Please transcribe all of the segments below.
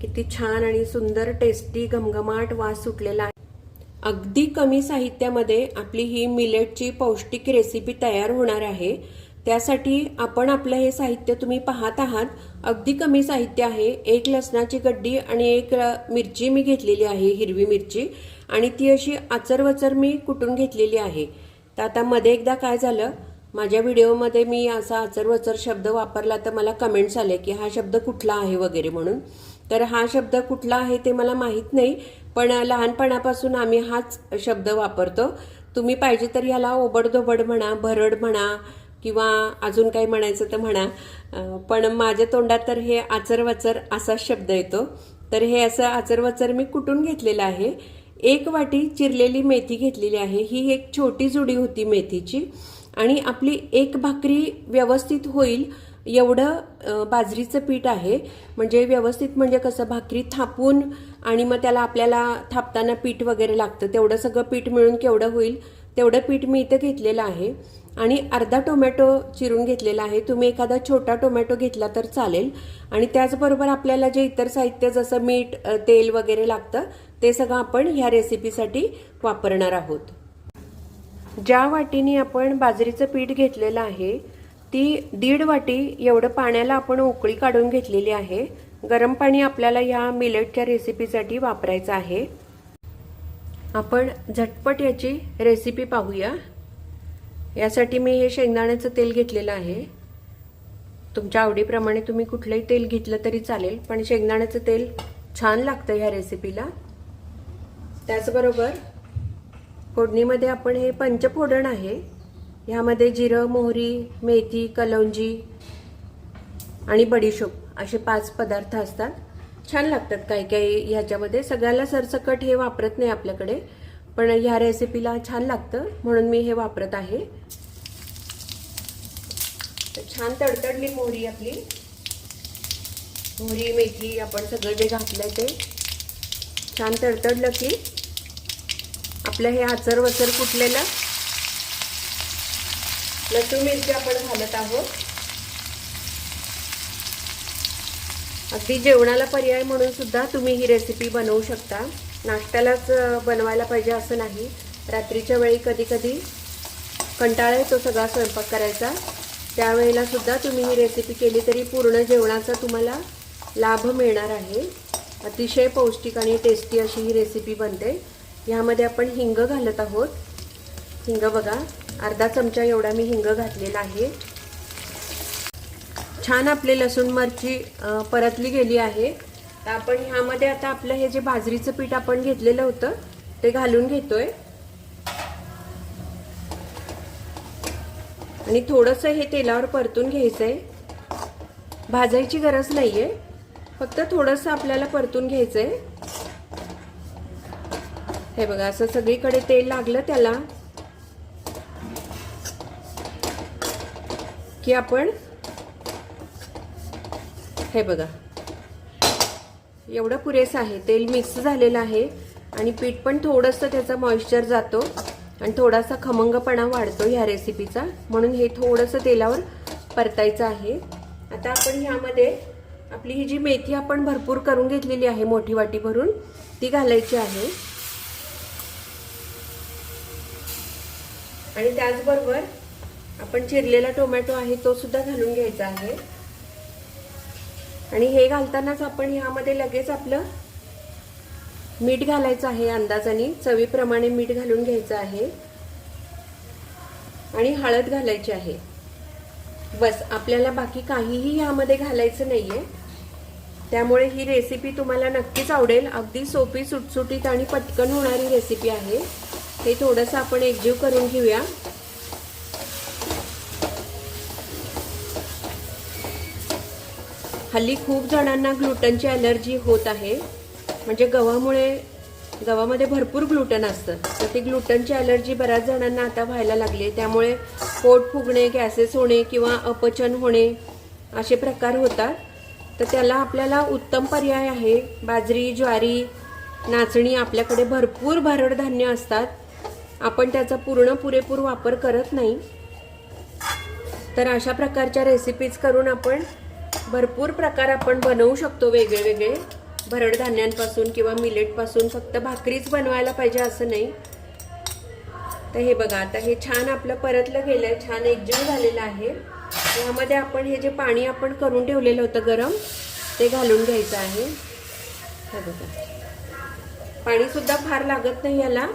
किती छान आणि सुंदर टेस्टी घमघमाट वास सुटलेला आहे. अगदी कमी साहित्यामध्ये आपली ही मिलेटची पौष्टिक रेसिपी तयार होणार आहे. त्यासाठी आपण आपलं हे साहित्य तुम्ही पाहत आहात. अगदी कमी साहित्य आहे. एक लसणाची गड्डी आणि एक मिरची मी घेतलेली आहे हिरवी मिरची. आणि ती अशी आचरवचर मी कुटून घेतलेली आहे. तर आता मध्ये एकदा काय झालं? माझ्या व्हिडिओमध्ये मी असा आचरवचर शब्द वापरला तर मला कमेंट्स आले की हा शब्द कुठला आहे वगैरे म्हणून. तर हा शब्द कुठला आहे ते मला माहीत नाही पण लहानपणापासून आम्ही हाच शब्द वापरतो. तुम्ही पाहिजे तर याला ओबडधोबड म्हणा भरड म्हणा किंवा अजून काही म्हणायचं तर म्हणा. पण माझ्या तोंडात तर हे आचरवचर असा शब्द येतो. तर हे असं आचरवचर मी कुठून घेतलेलं आहे? एक वाटी चिरलेली मेथी घेतलेली आहे. ही एक छोटी जुडी होती मेथीची. आणि आपली एक भाकरी व्यवस्थित होईल एवढं बाजरीचं पीठ आहे. म्हणजे व्यवस्थित म्हणजे कसं भाकरी थापून आणि मग त्याला आपल्याला थापताना पीठ वगैरे लागतं. तेवढं सगळं पीठ मिळून केवढं होईल तेवढं पीठ मी इथं घेतलेलं आहे. आणि अर्धा टोमॅटो चिरून घेतलेला आहे. तुम्ही एखादा छोटा टोमॅटो घेतला तर चालेल. आणि त्याचबरोबर आपल्याला जे इतर साहित्य जसं मीठ तेल वगैरे लागतं ते सगळं आपण ह्या रेसिपीसाठी वापरणार आहोत. ज्या वाटीने आपण बाजरीचं पीठ घेतलेलं आहे ती दीड वाटी एवढं पाण्याला आपण उकळी काढून घेतलेली आहे. गरम पाणी आपल्याला या मिलेटच्या रेसिपीसाठी वापरायचं आहे. आपण झटपट याची रेसिपी पाहूया. यासाठी मी हे शेंगदाण्याचं तेल घेतलेलं आहे. तुमच्या आवडीप्रमाणे तुम्ही कुठलंही तेल घेतलं तरी चालेल पण शेंगदाण्याचं तेल छान लागतं ह्या रेसिपीला त्याचबरोबर फोडणीमध्ये आपण हे पंचफोडण आहे. ह्यामध्ये जिरं मोहरी मेथी कलौंजी आणि बडीशोप असे पाच पदार्थ असतात. छान लागतात काही काही ह्याच्यामध्ये. सगळ्याला सरसकट हे वापरत नाही आपल्याकडे पण ह्या रेसिपीला छान लागतं म्हणून मी हे वापरत आहे. तर छान तडतडली मोहरी आपली. मोहरी मेथी आपण सगळं जे घातलं ते छान तडतडलं की आपलं हे आचर वचर कुठलेलं लसूण मिरची आपण घालत आहोत. अगदी जेवणाला पर्याय म्हणून सुद्धा तुम्ही ही रेसिपी बनवू शकता. नाश्त्यालाच बनवायला पाहिजे असं नाही. रात्रीच्या वेळी कधी कधी कंटाळा येतो सगळा स्वयंपाक करायचा. त्यावेळेला सुद्धा तुम्ही ही रेसिपी केली तरी पूर्ण जेवणाचा तुम्हाला लाभ मिळणार आहे. अतिशय पौष्टिक आणि टेस्टी अशी ही रेसिपी बनते. ह्यामध्ये आपण हिंग घालत आहोत. हिंग बघा. अर्धा चमचा एवढा मी हिंग घातलेला आहे. छान आपले लसूण मिरची परतली गेली आहे. तर आपण ह्यामध्ये आता आपलं हे जे बाजरीचं पीठ आपण घेतलेलं होतं ते घालून घेतोय. आणि थोडंसं हे तेलावर परतून घ्यायचंय. भाजायची गरज नाहीये. फक्त थोडंसं आपल्याला परतून घ्यायचंय. हे बघा असं सगळीकडे तेल लागलं त्याला. की आपण हे बघा. एवढं पुरेसं आहे. तेल मिक्स झालेलं आहे आणि पीठ पण थोडंसं त्याचा मॉइश्चर जातो आणि थोडासा खमंगपणा वाढतो ह्या रेसिपीचा म्हणून हे थोडंसं तेलावर परतायचं आहे. आता आपण ह्यामध्ये आपली ही जी मेथी आपण भरपूर करून घेतलेली आहे मोठी वाटी भरून ती घालायची आहे. आणि त्याचबरोबर आपण चिरलेला टोमॅटो आहे तो सुद्धा घालून घ्यायचा आहे. आणि हे घालतानाच आपण ह्यामध्ये लगेच आपलं मीठ घालायचं आहे अंदाजाने चवीप्रमाणे मीठ घालून घ्यायचं आहे. आणि हळद घालायची आहे. बस आपल्याला बाकी काहीही ह्यामध्ये घालायचं नाहीये. त्यामुळे ही रेसिपी तुम्हाला नक्कीच आवडेल. अगदी सोपी सुटसुटीत आणि पटकन होणारी रेसिपी आहे. हे थोडंसं आपण एकजीव करून घेऊया. हल्ली खूप जणांना ग्लुटनची ॲलर्जी होत आहे. म्हणजे गव्हामुळे गव्हामध्ये भरपूर ग्लुटन असतं. तर ती ग्लुटनची ॲलर्जी बऱ्याच जणांना आता व्हायला लागली आहे त्यामुळे पोट फुगणे गॅसेस होणे किंवा अपचन होणे असे प्रकार होतात. तर त्याला आपल्याला उत्तम पर्याय आहे. बाजरी ज्वारी नाचणी आपल्याकडे भरपूर भरड धान्य असतात. आपण त्याचा पूर्ण पुरेपूर वापर करत नाही. तर अशा प्रकारच्या रेसिपीज करून आपण भरपूर प्रकार आपण बनवू शकतो वेगळे वेगळे भरड धान्यांपासून किंवा मिलेटपासून फक्त भाकरीच बनवायला पाहिजे असं नाही. तर हे बघा आता हे छान आपलं परतलं गेलं आहे छान एकजीव झालेलं आहे. यामध्ये आपण हे जे पाणी आपण करून ठेवलेलं होतं गरम ते घालून घ्यायचं आहे. हे बघा. पाणीसुद्धा फार लागत नाही याला.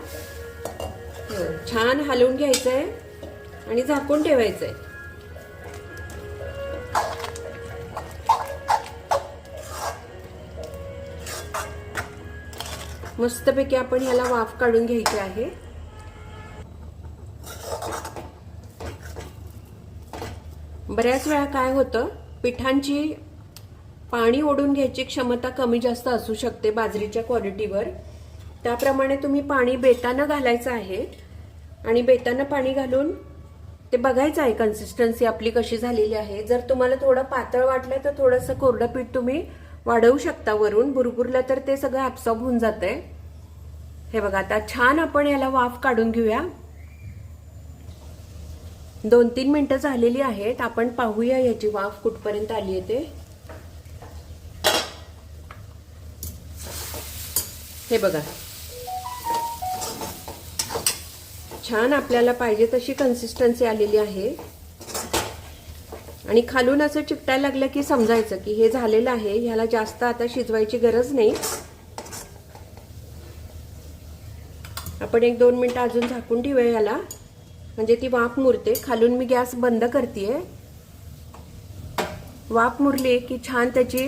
हो, छान हलवून आहे आणि झाकून ठेवायचं आहे मस्तपैकी आपण ह्याला वाफ काढून घ्यायची आहे. बऱ्याच वेळा काय होतं पिठांची पाणी ओढून घ्यायची क्षमता कमी जास्त असू शकते बाजरीच्या क्वालिटीवर त्याप्रमाणे तुम्ही पाणी बेतानं घालायचं आहे आणि बेतानं पाणी घालून ते बघायचं आहे कन्सिस्टन्सी आपली कशी झालेली आहे. जर तुम्हाला थोडं पातळ वाटलं तर थोडंसं कोरडं पीठ तुम्ही वाढवू शकता वरून. बुरबुरलं तर ते सगळं ॲब्सॉर्ब होऊन जातं आहे हे बघा आता छान आपण याला वाफ काढून घेऊया. दोन तीन मिनटं झालेली आहेत आपण पाहूया याची वाफ कुठपर्यंत आली आहे ते. हे बघा. छान आपल्याला पाहिजे तशी कन्सिस्टन्सी आलेली आहे. आणि खालून असं चिकटायला लागलं की समजायचं की हे झालेलं आहे ह्याला जास्त आता शिजवायची गरज नाही. आपण एक दोन मिनटं अजून झाकून ठेवूया याला. म्हणजे ती वाफ मुरते. खालून मी गॅस बंद करते वाफ मुरली की छान त्याची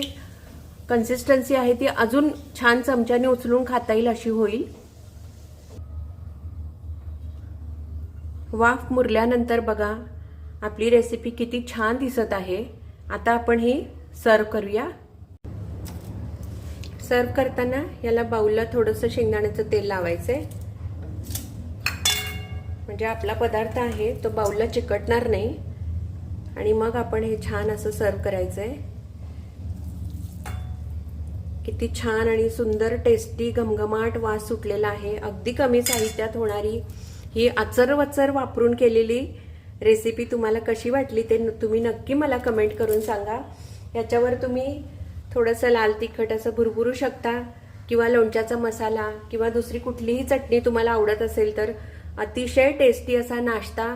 कन्सिस्टन्सी आहे ती अजून छान चमच्याने उचलून खाता येईल अशी होईल. वाफ मुरल्यानंतर बघा आपली रेसिपी किती छान दिसत आहे. आता आपण ही सर्व करूया. सर्व करताना याला बाऊलला थोडंसं शेंगदाण्याचं तेल लावायचं आहे म्हणजे आपला पदार्थ आहे तो बाऊलला चिकटणार नाही. आणि मग आपण हे छान असं सर्व आहे किती छान आणि सुंदर टेस्टी घमघमाट वास सुटलेला आहे. अगदी कमी साहित्यात होणारी ही आचरवचर वापरून केलेली रेसिपी तुम्हाला कशी वाटली ते तुम्ही नक्की मला कमेंट करून सांगा. याच्यावर तुम्ही थोडंसं लाल तिखट असं भुरभुरू शकता किंवा लोणच्याचा मसाला किंवा दुसरी कुठलीही चटणी तुम्हाला आवडत असेल तर अतिशय टेस्टी असा नाश्ता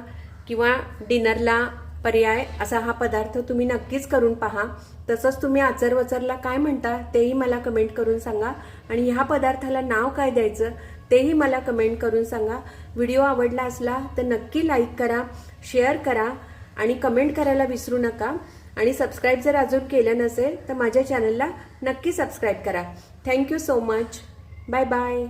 किंवा डिनरला पर्याय असा हा पदार्थ तुम्ही नक्कीच करून पहा. तसंच तुम्ही आचरवचरला काय म्हणता तेही मला कमेंट करून सांगा. आणि ह्या पदार्थाला नाव काय द्यायचं तेही मला कमेंट करून सांगा. व्हिडिओ आवडला असला तर नक्की लाईक करा शेअर करा आणि कमेंट करायला विसरू नका. आणि सबस्क्राईब जर अजून केलं नसेल तर माझ्या चॅनलला नक्की सबस्क्राईब करा. Thank you so much bye bye